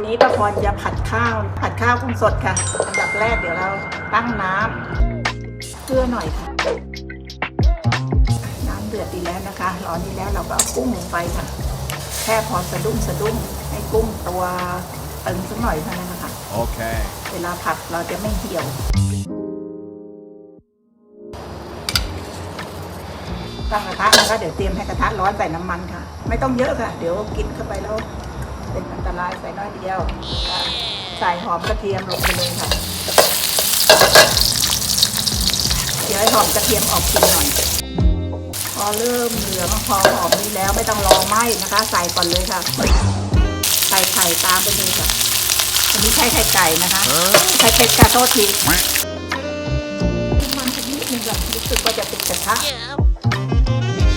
วันนี้ป้าพรจะผัดข้าว ผัดข้าวกุ้งสดค่ะ อันดับแรกเดี๋ยวเราตั้งน้ำเกลือหน่อยค่ะ น้ำเดือดดีแล้วนะคะ ร้อนดีแล้วเราก็เอากุ้งลงไปค่ะ แค่พอสะดุ้งสะดุ้งให้กุ้งตัวตึงสักหน่อยเท่านั้นนะคะ Okay. เวลาผัดเราจะไม่เหี่ยวตั้งกระทะนะคะเดี๋ยวเตรียมให้กระทะร้อนใส่น้ำมันค่ะ ไม่ต้องเยอะค่ะ เดี๋ยวกินเข้าไปแล้ว เป็นอันตรายใส่น้อยเดียวค่ะใส่หอมกระเทียมลงไปเลยค่ะเดี๋ยวให้หอมกระเทียมออกกลินหน่อย พอเริ่มเหลืองพอหอมนี้แล้วไม่ต้องรอไหม้นะคะ ใส่ก่อนเลยค่ะ ใส่ไข่ตามไปเลยค่ะอันนี้ใช้ไข่ไก่นะคะไข่เป็ดกาโทษทีมันจะนิดนึงค่ะรู้สึกว่าจะติดกระทะ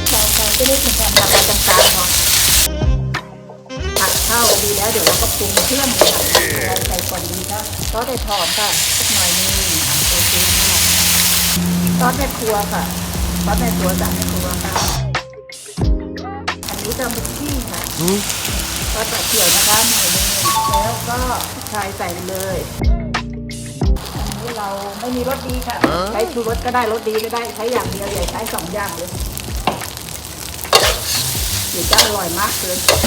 ใส่ไข่ไปนิดนึงค่ะทำไป เดี๋ยวเราก็ปรุงเครื่องเลยค่ะเราใส่ก่อนดีค่ะซอสไอ้หอมค่ะสักหน่อยนึงอะโอเคค่ะซอสแม่ครัวค่ะซอสแม่ครัวจากแม่ครัวค่ะอันนี้จะเป็นที่ค่ะก็ใส่เขียวนะคะหน่อยนึงแล้วก็ชายใส่ไปเลยอันนี้เราไม่มีรสดีค่ะ ใช้ชูรสก็ได้รสดีก็ได้ใช้อย่างเดียวอย่าใช้สองอย่างเลยเดี๋ยวจะอร่อยมากเลยใส่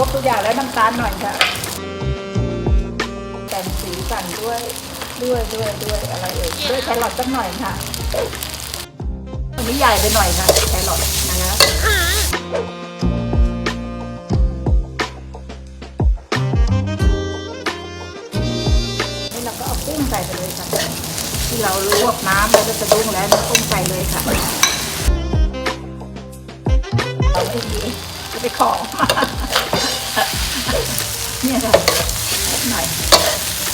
ครบทุกอย่างแล้วน้ำตาลหน่อยค่ะแต่งสีสันด้วยด้วยด้วยด้วยอะไรเอ่ยด้วยแครอทสักหน่อยค่ะอันนี้ใหญ่ไปหน่อยค่ะแครอทนะคะนี่เราก็เอากุ้งใส่ไปเลยค่ะ ที่เราลวกน้ำแล้วก็จะดุ้งแล้วนี่กุ้งใส่เลยค่ะเอาไม่ดีจะไปขอมา เนี่ยค่ะหน่อย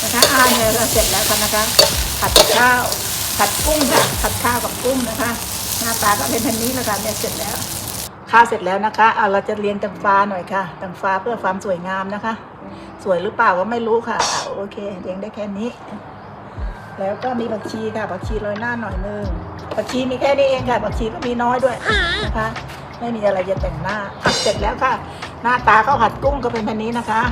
นะคะอ่าเนี่ยเราเสร็จแล้วกันนะคะ ผัดข้าวผัดกุ้งค่ะผัดข้าวกับกุ้งนะคะ หน้าตาก็เป็นแบบนี้แล้วค่ะเนี่ยเสร็จแล้วข้าวเสร็จแล้วนะคะเอาเราจะเรียงตังฟ้าหน่อยค่ะตังฟ้าเพื่อความสวยงามนะคะ สวยหรือเปล่าก็ไม่รู้ค่ะอ่าโอเคเรียงได้แค่นี้ แล้วก็มีผักชีค่ะผักชีโรยหน้าหน่อยนึงผักชีมีแค่นี้เองค่ะผักชีก็มีน้อยด้วยนะคะไม่มีอะไรจะแต่งหน้าผัดเสร็จแล้วค่ะ หน้าตาข้าวผัดกุ้งก็เป็นแบบนี้นะคะ